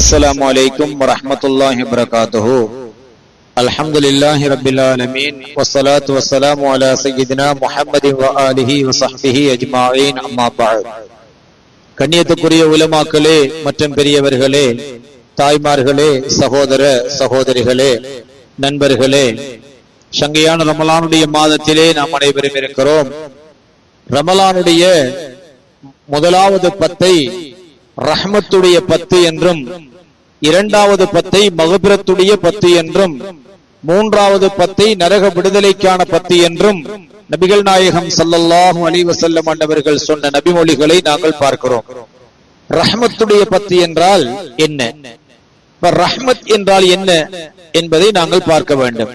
السلام عليكم ورحمة الله وبركاته الحمد لله رب العالمين والصلاة والسلام على سيدنا محمد وآله وصحبه أجمعين أما بعد கண்ணியத்துக்குரிய உலமாக்களே மற்றும் பெரியவர்களே தாய்மார்களே சகோதர சகோதரிகளே நண்பர்களே சங்கையான ரமலானுடைய மாதத்திலே நாம் அனைவரும் இருக்கிறோம் ரமலானுடைய முதலாவது பத்தை ரஹ்மத்துடைய பத்து என்றும் இரண்டாவது பத்தை மகபிரத்துடைய பத்து என்றும் மூன்றாவது பத்தை நரக விடுதலைக்கான பத்து என்றும் நபிகள் நாயகம் சல்லல்லாஹும் அலிவசல்லம் வஸல்லம் ஆண்டவர்கள் சொன்ன நபிமொழிகளை நாங்கள் பார்க்கிறோம். ரஹ்மத்துடைய பத்து என்றால் என்ன? ரஹ்மத் என்றால் என்ன என்பதை நாங்கள் பார்க்க வேண்டும்.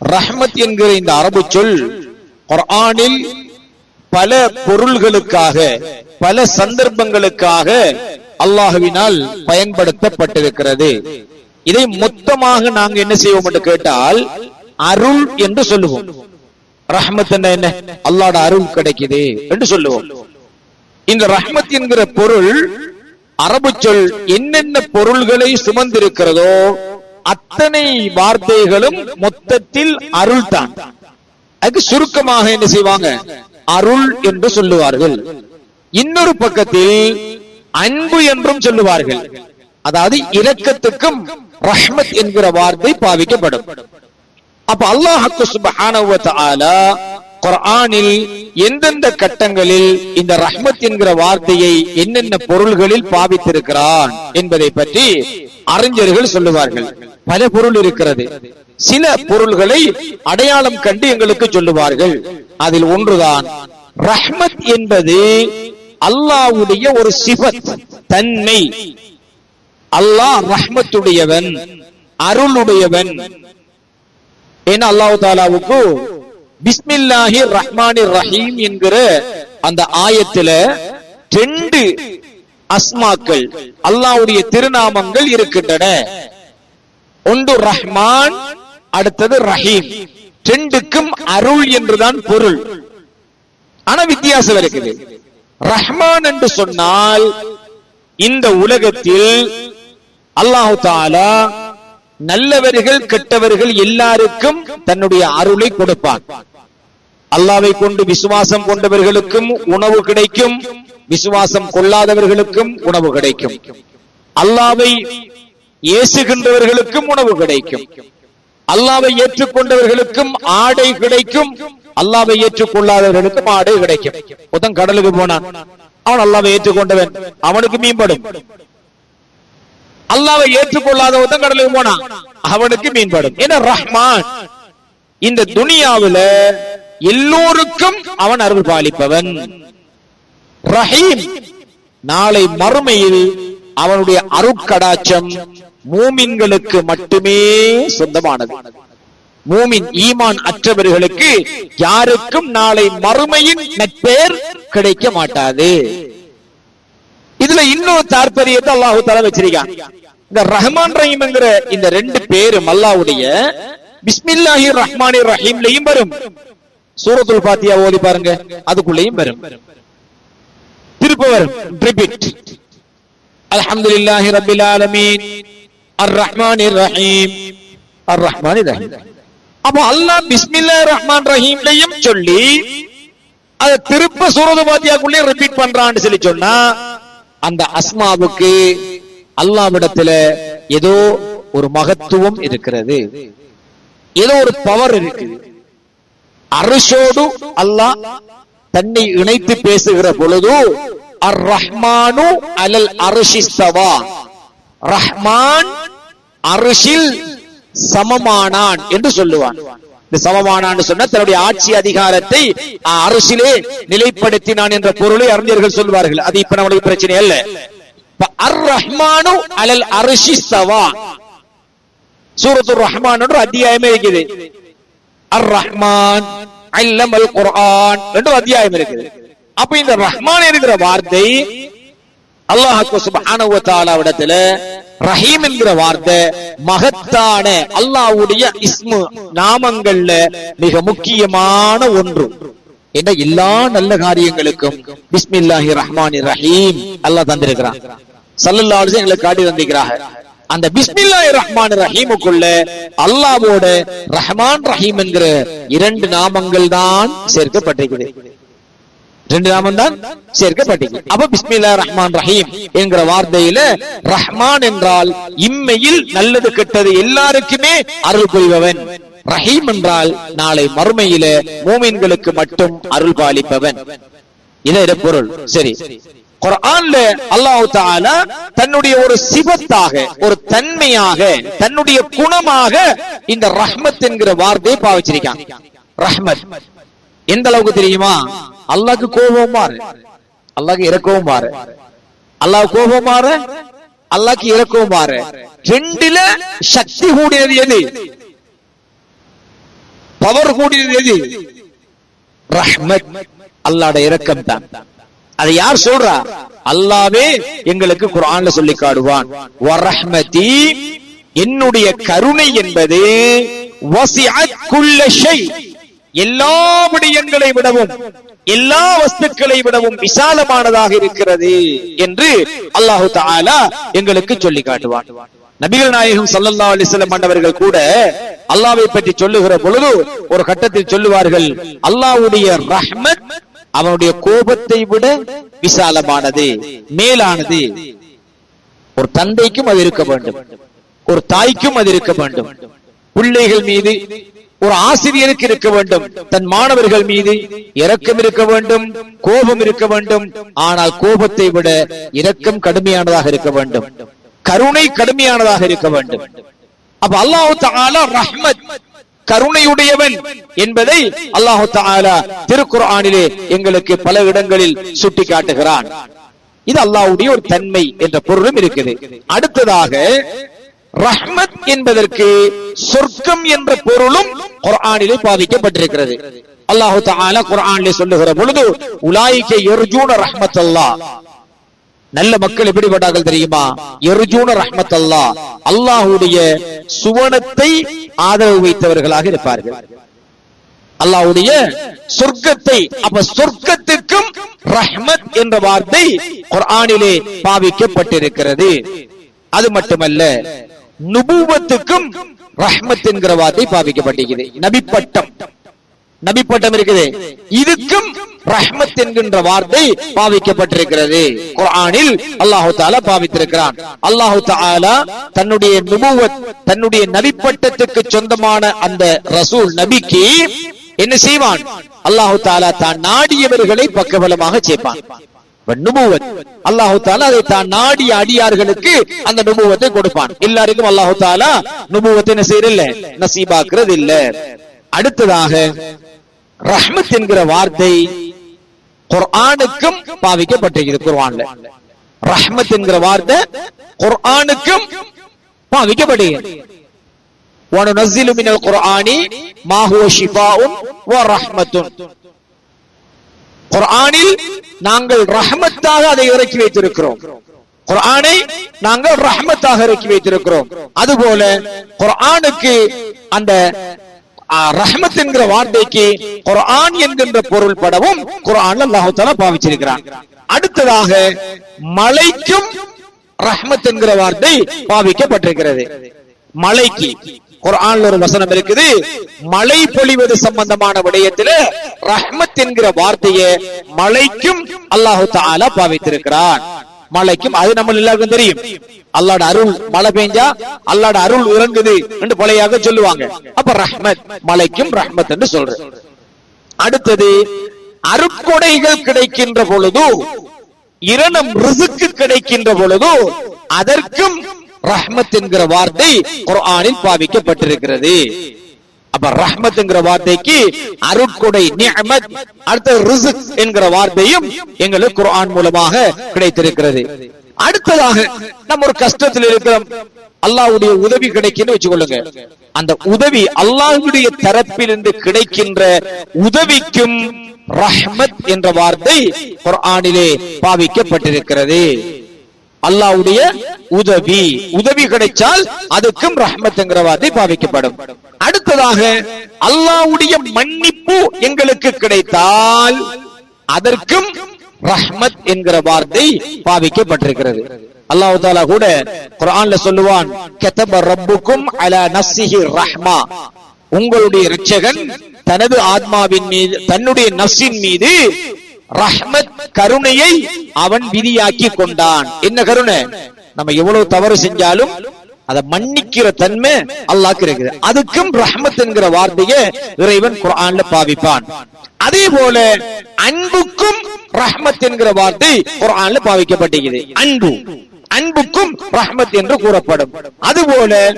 ரஹ்மத் என்கிற இந்த அரபு சொல் குர்ஆனில் பல பொருள்களுக்காக பல சந்தர்ப்பங்களுக்காக அல்லாஹுவினால் பயன்படுத்தப்பட்டிருக்கிறது. இதை மொத்தமாக நாங்க என்ன செய்வோம் என்று கேட்டால் அருள் என்று சொல்லுவோம். ரஹ்மத் என்ன? அல்லாட அருள் கிடைக்குது என்று சொல்லுவோம். இந்த ரஹ்மத் என்கிற பொருள் அரபு சொல் என்னென்ன பொருள்களை சுமந்திருக்கிறதோ அத்தனை வார்த்தைகளும் மொத்தத்தில் அருள் தான் அதுக்கு சுருக்கமாக என்ன செய்வாங்க? அருள் என்று சொல்லுவார்கள். இன்னொரு பக்கத்தில் அன்பு என்றும் சொல்லுவார்கள். அதாவது இரக்கத்துக்கும் ரஹ்மத் என்கிற வார்த்தை பாவிக்கப்படும். அப்ப அல்லாஹு சுப்ஹானஹு வ குர்ஆனில் எந்தெந்த கட்டங்களில் இந்த ரஹ்மத் என்கிற வார்த்தையை என்னென்ன பொருள்களில் பாவித்திருக்கிறான் என்பதை பற்றி அறிஞர்கள் சொல்லுவார்கள். பல பொருள் இருக்கிறது. சில பொருள்களை அடையாளம் கண்டு எங்களுக்கு சொல்லுவார்கள். அதில் ஒன்றுதான் ரஹ்மத் என்பது அல்லாஹ்வுடைய ஒரு சிபத் தன்மை. அல்லாஹ் ரஹ்மத்துடையவன் அருளுடையவன். ஏன்னா அல்லாஹு தாலாவுக்கு பிஸ்மில்லாஹி ரஹ்மானி ரஹீம் என்கிற அந்த ஆயத்துல ரெண்டு அஸ்மாக்கள் அல்லாஹ்வுடைய திருநாமங்கள் இருக்கின்றன. ஒன்று ரஹ்மான் அடுத்தது ரஹீம். ரெண்டுக்கும் அருள் என்றுதான் பொருள். ஆனா வித்தியாசம் இருக்குது. ரஹ்மான் என்று சொன்னால் இந்த உலகத்தில் அல்லாஹு தாலா நல்லவர்கள் கெட்டவர்கள் எல்லாருக்கும் தன்னுடைய அருளை கொடுப்பார் அல்லாவை கொண்டு விசுவாசம் கொண்டவர்களுக்கும் உணவு கிடைக்கும் விசுவாசம் கொள்ளாதவர்களுக்கும் உணவு கிடைக்கும். அல்லாவை ஏசுகின்றவர்களுக்கும் உணவு கிடைக்கும். அல்லாவை ஏற்றுக்கொண்டவர்களுக்கும் ஆடை கிடைக்கும் அல்லாவை ஏற்றுக்கொள்ளாதவர்களுக்கும் ஆடை கிடைக்கும். புதன் கடலுக்கு போனான். அவன் அல்லாவை ஏற்றுக்கொண்டவன். அவனுக்கு மீன்படும் அல்லாவை ஏற்றுக்கொள்ளாத உதன் கடலுக்கு போனான். அவனுக்கு மீன்படும் ஏன்னா ரஹ்மான்? இந்த துனியாவில எல்லோருக்கும் அவன் அருள் பாலிப்பவன். ரஹீம். நாளை மறுமையில் அவனுடைய அருட்கடாச்சம் மூமின்களுக்கு மட்டுமே சொந்தமானது. மூமின் ஈமான் அற்றவர்களுக்கு யாருக்கும் நாளை மறுமையின் நட்பேர் கிடைக்க மாட்டாது. இதுல இன்னொரு தாற்பயத்தை அல்லாஹு தலா வச்சிருக்கான். இந்த ரஹ்மான் ரஹீம் என்கிற இந்த ரெண்டு பேரும் அல்லாவுடைய பிஸ்மில்லாஹி ரஹ்மானி ரஹீம்லயும் வரும். சூரத்துல் பாத்தியா ஓதி பாருங்க அதுக்குள்ளேயும் வரும். திருப்ப வரும். ரிப்பீட் அல்ஹம்துலில்லாஹி ரப்பில் ஆலமீன். அர் ரஹ்மானிர் ரஹீம். அர் ரஹ்மானிர் ரஹீம். அப்போ அல்லாஹ் பிஸ்மில்லா ரஹ்மான் ரஹீம்லையும் சொல்லி அதை திருப்ப சூரத்து பாத்தியாக்குள்ளே ரிப்பீட் பண்றான்னு சொல்லி சொன்னா அந்த அஸ்மாவுக்கு அல்லாவிடத்துல ஏதோ ஒரு மகத்துவம் இருக்கிறது. ஏதோ ஒரு பவர் இருக்குது. அரிசோடு அல்லாஹ் தன்னை இணைத்து பேசுகிற பொழுது அர் ரஹ்மானு அலல் அரிசிஸ்தவா ரஹ்மான் அரிசில் சமமானான் என்று சொல்லுவான். இந்த சமமானான் சொன்ன தன்னுடைய ஆட்சி அதிகாரத்தை அரசிலே நிலைப்படுத்தினான் என்ற பொருளை அறிஞர்கள் சொல்வார்கள். அது இப்ப நம்மளுக்கு பிரச்சனை அல்ல. அர் ரஹ்மானு அலல் சவா. சூரத்து ரஹ்மான் அத்தியாயமே இருக்குது. அர் ரஹ்மான் அல்லம் அல் குர்ஆன் என்று அத்தியாயம் இருக்குது. அப்ப இந்த ரஹ்மான் என்கிற வார்த்தை அல்லாஹ் சுப்ஹானஹு வ தஆலாவிடத்துல ரஹீம் என்கிற வார்த்தை மகத்தான அல்லாவுடைய இஸ்மு நாமங்கள்ல மிக முக்கியமான ஒன்று. என்ற எல்லா நல்ல காரியங்களுக்கும் பிஸ்மில்லாஹி ரஹ்மானி ரஹீம் அல்லாஹ் தந்திருக்கிறான். சல்லல்லாஹு எங்களுக்கு காட்டி தந்திக்கிறாங்க அந்த பிஸ்மில்லாஹி ரஹ்மான் ரஹீமுக்குள்ள அல்லாவோட ரஹ்மான் ரஹீம் என்கிற இரண்டு நாமங்கள் தான் சேர்க்கப்பட்டிருக்கிறது ரெண்டு நாமம் தான் சேர்க்கப்பட்டிருக்கு. அப்ப பிஸ்மில்லா ரஹ்மான் ரஹீம் என்கிற வார்த்தையில ரஹ்மான் என்றால் இம்மையில் நல்லது கெட்டது எல்லாருக்குமே அருள் புரிபவன். ரஹீம் என்றால் நாளை மறுமையில மூமின்களுக்கு மட்டும் அருள் பாலிப்பவன். இதை பொருள். சரி. குரான்ல அல்லாஹு தாலா தன்னுடைய ஒரு சிவத்தாக ஒரு தன்மையாக தன்னுடைய குணமாக இந்த ரஹ்மத் என்கிற வார்த்தையை பாவிச்சிருக்கான். ரஹ்மத். எந்த அளவுக்கு தெரியுமா? அல்லாக்கு கோபம் மாறு. அல்லாக்கு இறக்கவும் மாறு. அல்லாஹ் கோபம் மாறு? அல்லாக்கு இறக்கவும் மாறு. ரெண்டுல சக்தி கூடியது எது? பவர் கூடியது எது? ரஹ்மத். அல்லாட இரக்கம் தான். அதை யார் சொல்றா? அல்லாவே எங்களுக்கு குரான்ல சொல்லி காடுவான் வரஹ்மதி என்னுடைய கருணை என்பது எல்லா விடயங்களை விடவும். எல்லா வஸ்துக்களை விடவும் விசாலமானதாக இருக்கிறது என்று அல்லாஹு தாலா எங்களுக்கு சொல்லி காட்டுவான். நபிகள் நாயகம் ஸல்லல்லாஹு அலைஹி வஸல்லம் கூட அல்லாவை பற்றி சொல்லுகிற பொழுது ஒரு கட்டத்தில் சொல்லுவார்கள் அல்லாவுடைய ரஹ்மத் அவனுடைய கோபத்தை விட விசாலமானது மேலானது. ஒரு தந்தைக்கும் அது இருக்க வேண்டும் ஒரு தாய்க்கும் அது இருக்க வேண்டும். பிள்ளைகள் மீது ஒரு ஆசிரியருக்கு இருக்க வேண்டும். தன் மாணவர்கள் மீது இரக்கம் இருக்க வேண்டும் கோபம் இருக்க வேண்டும். ஆனால் கோபத்தை விட இரக்கம் கடுமையானதாக இருக்க வேண்டும். கருணை கடுமையானதாக இருக்க வேண்டும். அப்ப அல்லாஹு தஆலா ரஹ்மத் கருணையுடையவன் என்பதை அல்லாஹு தஆலா திருக்குர்ஆனிலே எங்களுக்கு பல இடங்களில் சுட்டி காட்டுகிறான் இது அல்லாஹ்வுடைய ஒரு தன்மை என்ற பொருளும் இருக்குது. அடுத்ததாக ரஹ்மத் என்பதற்கு சொர்க்கம் என்ற பொருளும் குர்ஆனிலே பாவிக்கப்பட்டிருக்கிறது அல்லாஹு தஆலா குர்ஆனிலே சொல்லுகிற பொழுது உலாயிக்க யர்ஜூன ரஹ்மத்தல்லாஹ் நல்ல மக்கள் எப்படிப்பட்டார்கள் தெரியுமா? எர்ஜூன ரஹ்மத் அல்லாஹ் அல்லாஹுடைய சுவனத்தை ஆதரவு வைத்தவர்களாக இருப்பார்கள். அல்லாஹ்வுடைய சொர்க்கத்தை அப்ப சொர்க்கத்துக்கும் ரஹ்மத் என்ற வார்த்தை குர்ஆனிலே பாவிக்கப்பட்டிருக்கிறது. அது மட்டுமல்ல நுபூவத்துக்கும் ரஹ்மத் என்கிற வார்த்தை பாவிக்கப்பட்டிருக்கிறது நபிப்பட்டம். நபிப்பட்டம் இருக்குது. இதுக்கும் ரஹ்மத் என்கின்ற வார்த்தை பாவிக்கப்பட்டிருக்கிறது. குரானில் அல்லாஹு தாலா பாவித்திருக்கிறான். அல்லாஹு தாலா தன்னுடைய நுபுவத் தன்னுடைய நபிப்பட்டத்துக்கு சொந்தமான அந்த ரசூல் நபிக்கு என்ன செய்வான்? அல்லாஹு தாலா தான் நாடியவர்களை பக்கபலமாக சேர்ப்பான். அல்லாஹு தாலா அதை தான் நாடிய அடியார்களுக்கு அந்த நுபுவத்தை கொடுப்பான். எல்லாருக்கும் அல்லாஹு தாலா நுபுவத்தை என்ன செய்யல நசீபாக்குறது இல்ல அடுத்ததாக ரஹ்மத் என்கிற வார்த்தை குர்ஆனுக்கும் பாவிக்கப்பட்டிருக்கிறது குர்ஆன்ல. ரஹ்மத் என்கிற வார்த்தை குர்ஆனுக்கும் பாவிக்கப்படுகிறது وَنُنَزِّلُ مِنَ الْقُرْآنِ مَا هُوَ شِفَاءٌ وَرَحْمَةٌ குரானில் நாங்கள் ரஹமத்தாக அதை இறக்கி வைத்திருக்கிறோம். குரானை நாங்கள் ரஹமத்தாக இறக்கி வைத்திருக்கிறோம். அதுபோல குரானுக்கு அந்த ரஹமத் என்கிற வார்த்தைக்கு குரான் என்கின்ற பொருள் படவும் குரான் அல்லாஹால பாவிச்சிருக்கிறான். அடுத்ததாக மலைக்கும் ரஹ்மத் என்கிற வார்த்தை பாவிக்கப்பட்டிருக்கிறது. மலைக்கு குரான்ல ஒரு வசனம் இருக்குது. மழை பொழிவது சம்பந்தமான விடயத்துல ரஹ்மத் என்கிற வார்த்தையை மழைக்கும் அல்லாஹு தாலா பாவித்திருக்கிறான். மழைக்கும் அது நம்ம எல்லாருக்கும் தெரியும். அல்லாட அருள் மழை பெஞ்சா அல்லாட அருள் இறங்குது என்று பழையாக சொல்லுவாங்க. அப்ப ரஹ்மத் மலைக்கும் ரஹ்மத் என்று சொல்ற அடுத்தது அருக்கொடைகள் கிடைக்கின்ற பொழுது இரணம் ரிசுக்கு கிடைக்கின்ற பொழுது அதற்கும் ரஹ்மத் என்கிற வார்த்தை குர்ஆனில் பாவிக்கப்பட்டிருக்கிறது. அப்ப ரஹ்மத் என்கிற வார்த்தைக்கு அருட்கொடை நிஅமத் அடுத்த ரிசுக் என்கிற வார்த்தையும் எங்களுக்கு குர்ஆன் மூலமாக கிடைத்திருக்கிறது. அடுத்ததாக நம்ம ஒரு கஷ்டத்தில் இருக்கிறோம். அல்லாவுடைய உதவி கிடைக்குன்னு வச்சுக்கொள்ளுங்க. அந்த உதவி அல்லாஹுடைய தரப்பிலிருந்து கிடைக்கின்ற உதவிக்கும் ரஹ்மத் என்ற வார்த்தை குர்ஆனிலே பாவிக்கப்பட்டிருக்கிறது. அல்லாவுடைய உதவி. உதவி கிடைச்சால் அதுக்கும் ரஹ்மத் வார்த்தை பாவிக்கப்படும். அடுத்ததாக அல்லாவுடைய மன்னிப்பு எங்களுக்கு கிடைத்தால் அதற்கும் ரஹ்மத் என்கிற வார்த்தை பாவிக்கப்பட்டிருக்கிறது. அல்லாஹ் தாலா கூட குரான்ல சொல்லுவான் கெத்தப ரப்புக்கும் அலா நசிஹி ரஹ்மா. உங்களுடைய இரட்சகன் தனது ஆத்மாவின் மீது தன்னுடைய நஃப்ஸின் மீது ரஹ்மத் கருணையை அவன் விதியாக்கி கொண்டான். என்ன கருணை? நம்ம எவ்வளவு தவறு செஞ்சாலும் அதை மன்னிக்கிற தன்மை அல்லாக்கு இருக்குது. அதுக்கும் ரஹ்மத் என்கிற வார்த்தையை இறைவன் குரான்ல பாவிப்பான். அதே போல அன்புக்கும் ரஹ்மத் என்கிற வார்த்தை குரான்ல பாவிக்கப்பட்டிருக்கிறது அன்பு. அன்புக்கும் ரஹ்மத் என்று கூறப்படும். அதுபோல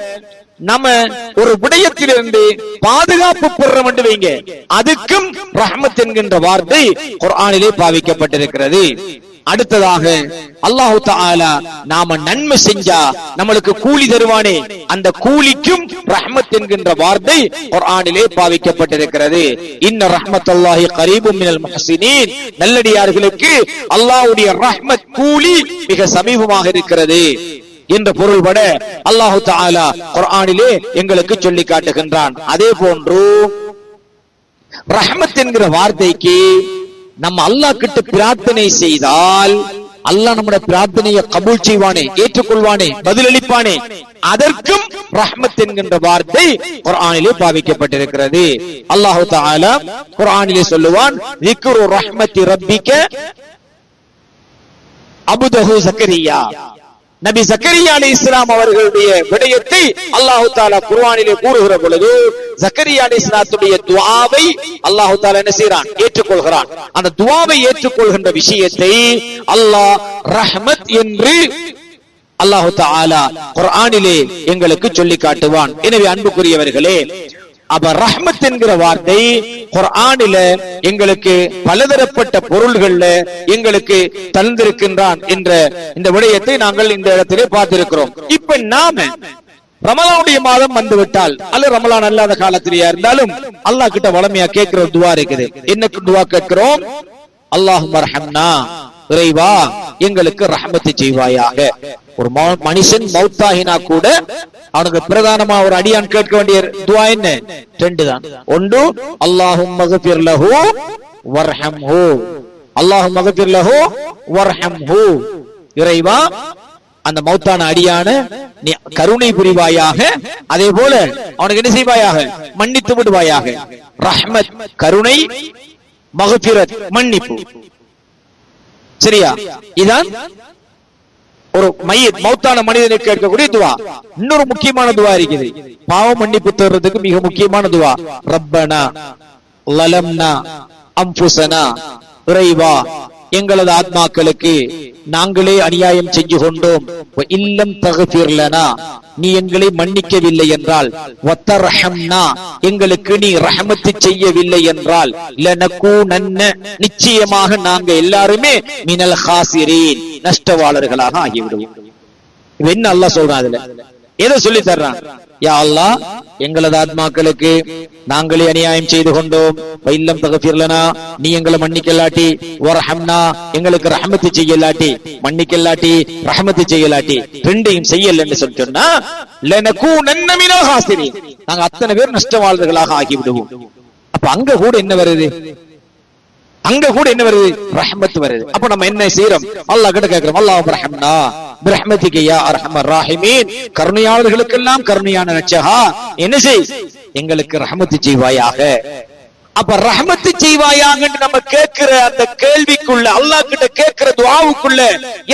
நம்ம ஒரு விடயத்திலிருந்து பாதுகாப்பு பெறுறோம் என்று வைங்க. அதுக்கும் ரஹமத் என்கின்ற வார்த்தை குரானிலே பாவிக்கப்பட்டிருக்கிறது. அடுத்ததாக அல்லாஹு தாலா நாம நன்மை செஞ்சா நம்மளுக்கு கூலி தருவானே. அந்த கூலிக்கும் ரஹ்மத் என்கின்ற வார்த்தை குர்ஆனிலே பாவிக்கப்பட்டிருக்கிறது. இன்ன ரஹ்மத்துல்லாஹி கரீபும் மினல் முஹ்சினீன். நல்லடியார்களுக்கு அல்லாஹ்வுடைய ரஹ்மத் கூலி மிக சமீபமாக இருக்கிறது. என்ற பொருள்பட அல்லாஹு தஆலா குர்ஆனிலே எங்களுக்கு சொல்லி காட்டுகின்றான் அதே போன்று ரஹ்மத் என்கிற வார்த்தைக்கு நம்ம அல்லாஹ் கிட்ட பிரார்த்தனை செய்தால் அல்லாஹ் நம்முடைய பிரார்த்தனையை கபூல் செய்வானே ஏற்றுக்கொள்வானே பதிலளிப்பானே அதற்கும் ரஹ்மத் என்கின்ற வார்த்தை குர்ஆனிலே பாவிக்கப்பட்டிருக்கிறது அல்லாஹு தஆலா குர்ஆனிலே சொல்லுவான் ذِكْرُ ரஹ்மத்தி ரப்பிக்க அபுதஹு ஜக்கரியா நபி ஜக்கரியா அலி இஸ்லாம் அவர்களுடைய விடயத்தை அல்லாஹு தாலா குர்வானிலே கூறுகிற பொழுது ஜக்கரியா அலி இஸ்லாத்துடைய துவாவை அல்லாஹு தாலா என்ன செய்யறான் ஏற்றுக்கொள்கிறான். அந்த துவாவை ஏற்றுக்கொள்கின்ற விஷயத்தை அல்லாஹ் ரஹ்மத் என்று அல்லாஹு தாலா குர்ஆனிலே எங்களுக்கு சொல்லி காட்டுவான். எனவே அன்புக்குரியவர்களே அப்ப ரஹ்மத் என்கிற வார்த்தை குரானில எங்களுக்கு பலதரப்பட்ட பொருள்கள்ல எங்களுக்கு தந்திருக்கின்றான் என்ற இந்த விடயத்தை நாங்கள் இந்த இடத்திலே பார்த்திருக்கிறோம். இப்ப நாம ரமலானுடைய மாதம் வந்துவிட்டால் அல்ல ரமலான் அல்லாத காலத்திலேயா இருந்தாலும் அல்லாஹ் கிட்ட வளமையா கேட்கிற ஒரு துவா இருக்குது. என்ன துவா கேட்கிறோம்? அல்லாஹ் ரஹம்னா இறைவா எங்களுக்கு ரஹமத்து செய்வாயாக. ஒரு மனுஷன் மௌத்தாகினா கூட அவனுக்கு பிரதானமா ஒரு அடியான் கேட்க வேண்டிய துவா என்ன? ரெண்டு தான் ஒன்று அல்லாஹும் மகபிர் லஹு வர்ஹம்ஹு. அல்லாஹும் மகபிர் லஹு வர்ஹம்ஹு. இறைவா அந்த மௌத்தான அடியான நீ கருணை புரிவாயாக அதே போல அவனுக்கு என்ன செய்வாயாக? மன்னித்து விடுவாயாக. ரஹ்மத் கருணை மகபிரத் மன்னிப்பு. சரியா? இதான் ஒரு மைய மௌத்தான மனிதனுக்கு கேட்கக்கூடிய துவா. இன்னொரு முக்கியமான துவா இருக்குது. பாவ மன்னிப்பு தேடுறதுக்கு மிக முக்கியமான துவா. ரப்பனா லலம்னா அம்புசனா இறைவா எங்களது ஆத்மாக்களுக்கு நாங்களே அநியாயம் செஞ்சு கொண்டோம். இல்லம் தகுதீர்லனா நீ எங்களை மன்னிக்கவில்லை என்றால் ஒத்த ரஹம்னா எங்களுக்கு நீ ரஹமத்து செய்யவில்லை என்றால் லனகூனன்ன நிச்சயமாக நாங்க எல்லாருமே மினல் ஹாசிரீன் நஷ்டவாளர்களாக ஆகிவிடுவோம். என்ன அல்லாஹ் சொல்றான் அதுல? எதை சொல்லி தர்றான்? யா அல்லா எங்களது ஆத்மாக்களுக்கு நாங்களே அநியாயம் செய்து கொண்டோம். இல்லம் தகப்பீர்லனா நீ எங்களை மன்னிக்கலாட்டி ஓரஹம்னா எங்களுக்கு ரஹமத்து செய்யலாட்டி மன்னிக்கலாட்டி ரஹமத்து செய்யலாட்டி ரெண்டையும் செய்யலன்னு சொல்லி சொன்னா லனகூனன்ன நன்னமினோ ஹாசிரி நாங்க அத்தனை பேர் நஷ்டவாளர்களாக ஆகிவிடுவோம். அப்ப அங்க கூட என்ன வருது? அங்க கூட என்ன வருது? ரஹமத் வருது. அப்ப நம்ம என்ன செய்யறோம் அல்லாஹ் கிட்ட கேக்குறோம். அல்லாஹ் ரஹம்னா பிரஹ்மதிக யா ராஹிமீன். கருணையாளர்களுக்கெல்லாம் கருணையான நச்சகா. என்ன செய்? எங்களுக்கு ரஹமத்து செய்வாயாக. அப்ப ரஹமத்து செய்வாயாக நம்ம கேட்கிற அந்த கேள்விக்குள்ள அல்லாஹ் கிட்ட கேட்கிற துவாவுக்குள்ள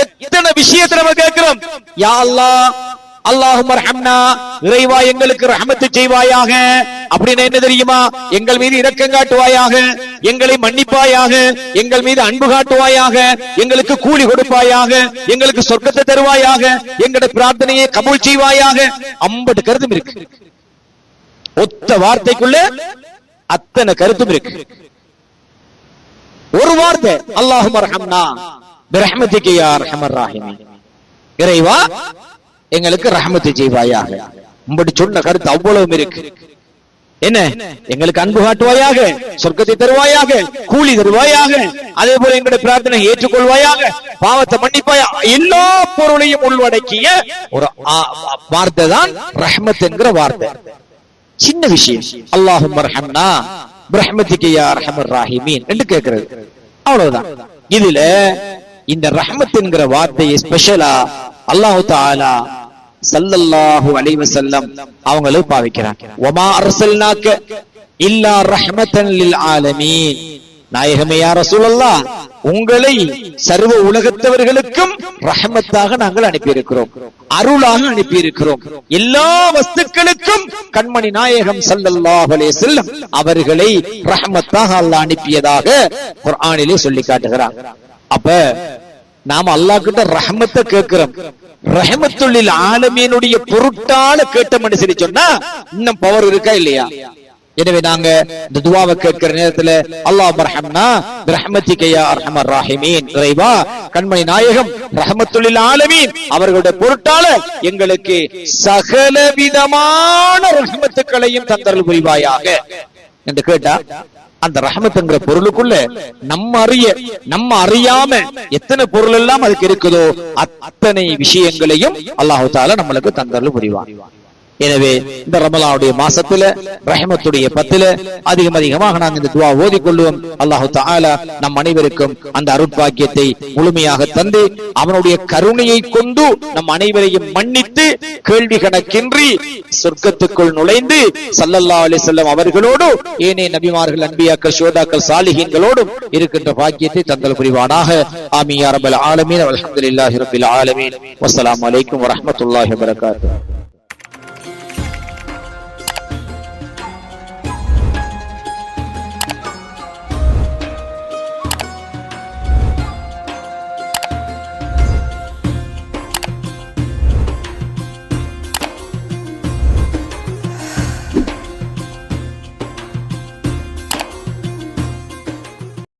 எத்தனை விஷயத்தை நம்ம கேட்கிறோம் யா அல்லாஹ் அல்லாஹும் ரஹம்னா இறைவா எங்களுக்கு ரஹமத்து செய்வாயாக. அப்படின்னு என்ன தெரியுமா? எங்கள் மீது இரக்கம் காட்டுவாயாக எங்களை மன்னிப்பாயாக எங்கள் மீது அன்பு காட்டுவாயாக எங்களுக்கு கூலி கொடுப்பாயாக எங்களுக்கு சொர்க்கத்தை தருவாயாக எங்களுடைய பிரார்த்தனையை கபூல் செய்வாயாக. அம்பட்டு கருத்தும் இருக்கு. ஒத்த வார்த்தைக்குள்ள அத்தனை கருத்தும் இருக்கு. ஒரு வார்த்தை அல்லாஹும் ரஹம்னா பிரஹ்மதிக்கு ரஹமர் இறைவா எங்களுக்கு ரஹமத்து செய்வாயாக உம்படி சொன்ன கருத்து அவ்வளவும் இருக்கு. என்ன? எங்களுக்கு அன்பு காட்டுவாயாக சொர்க்கத்தை தருவாயாக கூலி தருவாயாக அதே போல எங்களுடைய பிரார்த்தனை ஏற்றுக்கொள்வாயாக பாவத்தை மன்னிப்பாயா? எல்லா பொருளையும் உள்ளடக்கிய ஒரு வார்த்தை தான் ரஹ்மத் என்கிற வார்த்தை. சின்ன விஷயம். அல்லாஹும் ரஹம்னா பிரஹ்மதிக்கையா ரஹமர் ராஹிமீன் என்று கேட்கிறது. அவ்வளவுதான். இதுல இந்த ரஹ்மத் என்கிற வார்த்தையை ஸ்பெஷலா அல்லாஹு தாலா சல்லல்லாஹு அலைவ செல்லம் அவங்கள பாவிக்கிறாங்க. வமா அர்சல்னாக்க இல்லா ரஹ்மத்தன் லில் ஆலமீன். நாயகமே யா ரசூலல்லாஹ் உங்களை சர்வ உலகத்தவர்களுக்கும் ரஹமத்தாக நாங்கள் அனுப்பியிருக்கிறோம். அருளாக அனுப்பியிருக்கிறோம். எல்லா வஸ்துக்களுக்கும் கண்மணி நாயகம் சல்லல்லாஹலே அலைஹி அவர்களை ரஹமத்தாக அல்லாஹ் அனுப்பியதாக குர்ஆனிலே சொல்லி காட்டுகிறான் அப்ப நாம அல்லாஹ் கிட்ட ரஹமத்தை கேட்கிறோம். ரஹமத்துள்ளில் ஆலமீனுடைய பொருட்டால கேட்டோம்னு சொல்லி சொன்னா இன்னும் பவர் இருக்கா இல்லையா? எனவே நாங்க இந்த துவாவை கேட்கிற நேரத்துல அல்லாஹ் ரஹம்னா ரஹமதி கையா அர்ஹமர் ராஹிமீன் இறைவா கண்மணி நாயகம் ரஹமத்துள்ளில் ஆலமீன் அவர்களுடைய பொருட்டால எங்களுக்கு சகல விதமான ரஹமத்துக்களையும் தந்தரல் புரிவாயாக. என்று கேட்டா அந்த ரஹமத்துங்கிற பொருளுக்குள்ள நம்ம அறிய நம்ம அறியாம எத்தனை பொருள் எல்லாம் அதுக்கு இருக்குதோ அத்தனை விஷயங்களையும் அல்லாஹு தால நம்மளுக்கு தந்தரல் புரிவான். எனவே இந்த ரமலாவுடைய மாசத்துல ரஹமத்துடைய பத்துல அதிகம் அதிகமாக நாங்கள் இந்த துவா ஓதி கொள்வோம் அல்லாஹு தாலா நம் அனைவருக்கும் அந்த அருட்பாக்கியத்தை முழுமையாக தந்து அவனுடைய கருணையை கொண்டு நம் அனைவரையும் மன்னித்து கேள்வி கணக்கின்றி சொர்க்கத்துக்குள் நுழைந்து சல்லல்லா அலி செல்லம் அவர்களோடு ஏனே நபிமார்கள் அன்பியாக்கள் சோதாக்கள் சாலிகங்களோடும் இருக்கின்ற பாக்கியத்தை தந்தல் புரிவானாக. ஆமியா ரபல் ஆலமீன். அலமதுல்லாஹி ரபில் ஆலமீன். வசலாம் அலைக்கும் வரமத்துல்லாஹி வரகாத்து